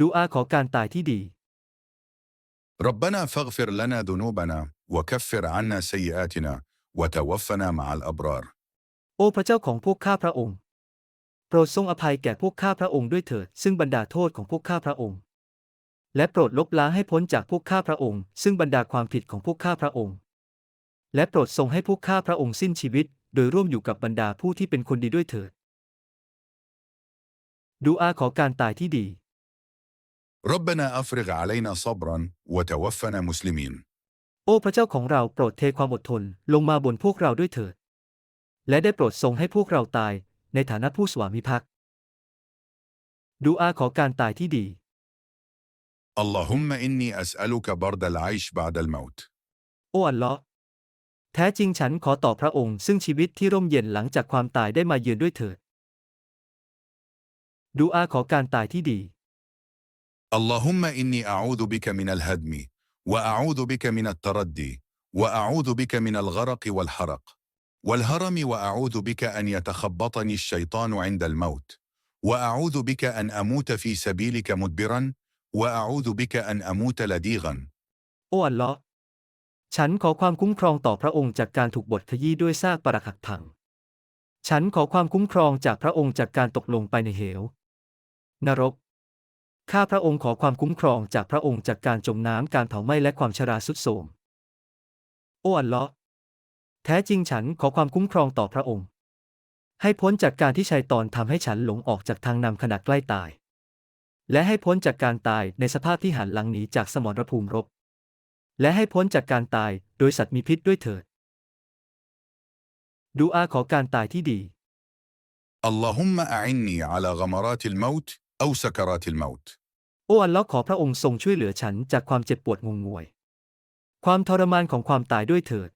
ดูอาขอการตายที่ดี ربنا فاغفر لنا ذنوبنا وكفر عنا سيئاتنا وتوفنا مع الأبرار โอ้พระเจ้าของพวกข้าพระองค์ โปรดทรงอภัยแก่พวกข้าพระองค์ด้วยเถิด ซึ่งบรรดาโทษของพวกข้าพระองค์ และโปรดลบล้างให้พ้นจากพวกข้าพระองค์ ซึ่งบรรดาความผิดของพวกข้าพระองค์ และโปรดทรงให้พวกข้าพระองค์สิ้นชีวิต โดยร่วมอยู่กับบรรดาผู้ที่เป็นคนดีด้วยเถิด ดูอาขอการตายที่ดี ربنا أفرغ علينا صبرا وتوفنا مسلمين โอ้พระเจ้าของเราโปรดเทความอดทนลงมาบนพวกเราด้วยเถิด และได้โปรดทรงให้พวกเราตายในฐานะผู้สวามิภักดิ์ ดูอาขอการตายที่ดี اللهم إني أسألك برد العيش بعد الموت โอ้อัลเลาะห์แท้จริงฉันขอต่อพระองค์ ซึ่งชีวิตที่ร่มเย็นหลังจากความตายได้มาเยือนด้วยเถิด ดูอาขอการตายที่ดี اللهم إني أعوذ بك من الهدم وأعوذ بك من التردي وأعوذ بك من الغرق والحرق والهرم وأعوذ بك أن يتخبطني الشيطان عند الموت وأعوذ بك أن أموت في سبيلك مدبرا وأعوذ بك أن أموت لديغا โอ้อัลเลาะห์ฉันขอความคุ้มครองต่อพระองค์จากการถูกบดขยี้ด้วยซากปรักหักพัง ฉันขอความคุ้มครองจากพระองค์จากการตกลงไปในเหว นรก ข้าพระองค์ขอความคุ้มครองจากพระองค์จากการจมน้ำการเผาไหม้และความชราสุดโทรม โอ้อัลเลาะห์แท้จริงฉันขอความคุ้มครองต่อพระองค์ ให้พ้นจากการที่ชัยตอนทำให้ฉันหลงออกจากทางนำขณะใกล้ตาย และให้พ้นจากการตายในสภาพที่หันหลังหนีจากสมรภูมิรบ และให้พ้นจากการตายโดยสัตว์มีพิษด้วยเถิด ดูอาขอการตายที่ดี اللهم أعني على غمرات الموت أو سكرات الموت โอ้อัลเลอฮ์ขอพระองค์ทรงช่วยเหลือฉันจากความเจ็บปวดงงงวย ความทรมานของความตายด้วยเถิด